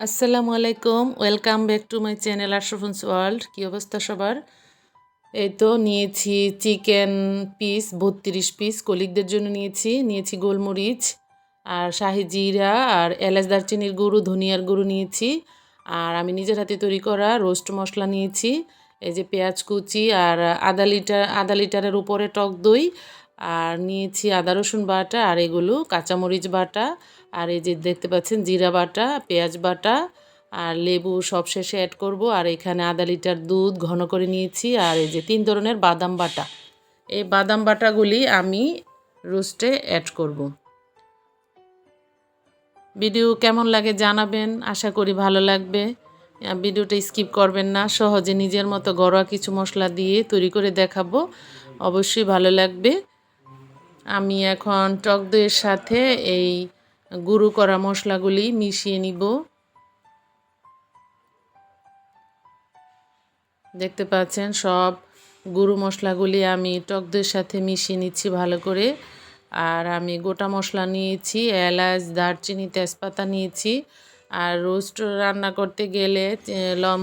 আসসালামু আলাইকুম, welcome back to my channel Ashrafun's world. কী অবস্থা সবার? এই তো নিয়েছি চিকেন পিস, বত্রিশ পিস কলিকদের জন্য নিয়েছি। নিয়েছি গোলমরিচ আর শাহি জিরা আর এলাচ দারচিনির গুঁড়ো, ধনিয়ার গুঁড়ো নিয়েছি। আর আমি নিজের হাতে তৈরি করা রোস্ট মশলা নিয়েছি। এই যে পেঁয়াজ কুচি আর আধা লিটার, আধা লিটারের উপরে টক দই আর নিয়েছি আদা, রসুন বাটা আর এগুলো কাঁচামরিচ বাটা আর এই যে দেখতে পাচ্ছেন জিরা বাটা, পেঁয়াজ বাটা আর লেবু সব শেষে অ্যাড করব। আর এখানে আধা লিটার দুধ ঘন করে নিয়েছি আর এই যে তিন ধরনের বাদাম বাটা। এই বাদাম বাটাগুলি আমি রোস্টে অ্যাড করব। ভিডিও কেমন লাগে জানাবেন, আশা করি ভালো লাগবে। ভিডিওটা স্কিপ করবেন না, সহজে নিজের মতো ঘরোয়া কিছু মশলা দিয়ে তৈরি করে দেখাবো। অবশ্যই ভালো লাগবে। আমি এখন টক দইয়ের সাথে এই গুঁড়ো করা মশলাগুলি মিশিয়ে নিব। দেখতে পাচ্ছেন, সব গুঁড়ো মশলাগুলি আমি টক দইয়ের সাথে মিশিয়ে নিচ্ছি ভালো করে। আর আমি গোটা মশলা নিয়েছি, এলাচ, দারচিনি, তেজপাতা নিয়েছি। আর রোস্ট রান্না করতে গেলে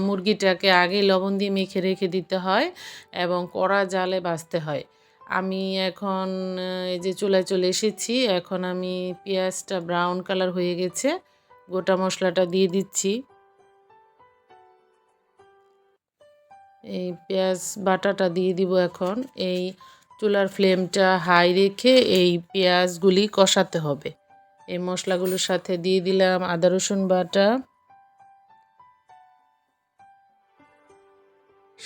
মুরগিটাকে আগে লবণ দিয়ে মেখে রেখে দিতে হয় এবং কড়া জালে বাছতে হয়। আমি এখন এই যে চুলায় চলে এসেছি, এখন আমি পেঁয়াজটা ব্রাউন কালার হয়ে গেছে, গোটা মশলাটা দিয়ে দিচ্ছি। এই পেঁয়াজ বাটাটা দিয়ে দিব এখন, এই চুলার ফ্লেমটা হাই রেখে এই পেঁয়াজগুলি কষাতে হবে। এই মশলাগুলোর সাথে দিয়ে দিলাম আদা রসুন বাটা।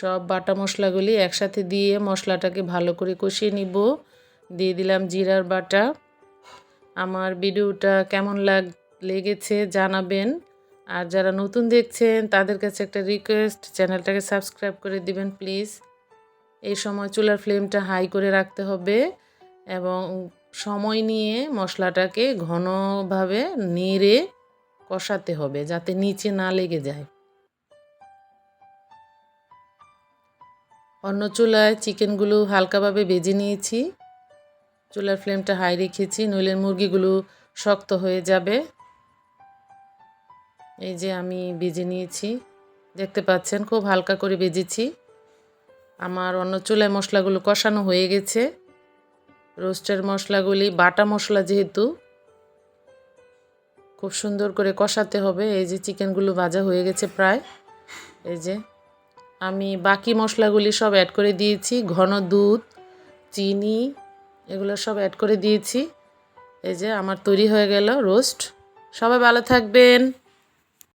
সব বাটা মশলাগুলি একসাথে দিয়ে মশলাটাকে ভালো করে কষিয়ে নিব। দিয়ে দিলাম জিরার বাটা। আমার ভিডিওটা কেমন লাগ, লেগেছে জানাবেন। আর যারা নতুন দেখছেন, তাদের কাছে একটা রিকোয়েস্ট চ্যানেলটাকে সাবস্ক্রাইব করে দিবেন প্লিজ এই সময় চুলার ফ্লেমটা হাই করে রাখতে হবে এবং সময় নিয়ে মশলাটাকে ঘনভাবে নেড়ে কষাতে হবে যাতে নিচে না লেগে যায়। অন্য চুলায় চিকেনগুলো হালকাভাবে বেজে নিয়েছি। চুলার ফ্লেমটা হাই রেখেছি, নইলে মুরগিগুলো শক্ত হয়ে যাবে। এই যে আমি বেজে নিয়েছি। দেখতে পাচ্ছেন, খুব হালকা করে বেজেছি আমার অন্য চুলায় মশলাগুলো কষানো হয়ে গেছে। রোস্টের মশলাগুলি, বাটা মশলা যেহেতু, খুব সুন্দর করে কষাতে হবে। এই যে চিকেনগুলো ভাজা হয়ে গেছে প্রায়। এই যে আমি বাকি মশলাগুলি সব অ্যাড করে দিয়েছি। ঘন দুধ, চিনি, এগুলো সব অ্যাড করে দিয়েছি। এই যে আমার তৈরি হয়ে গেল রোস্ট সবাই ভালো থাকবেন।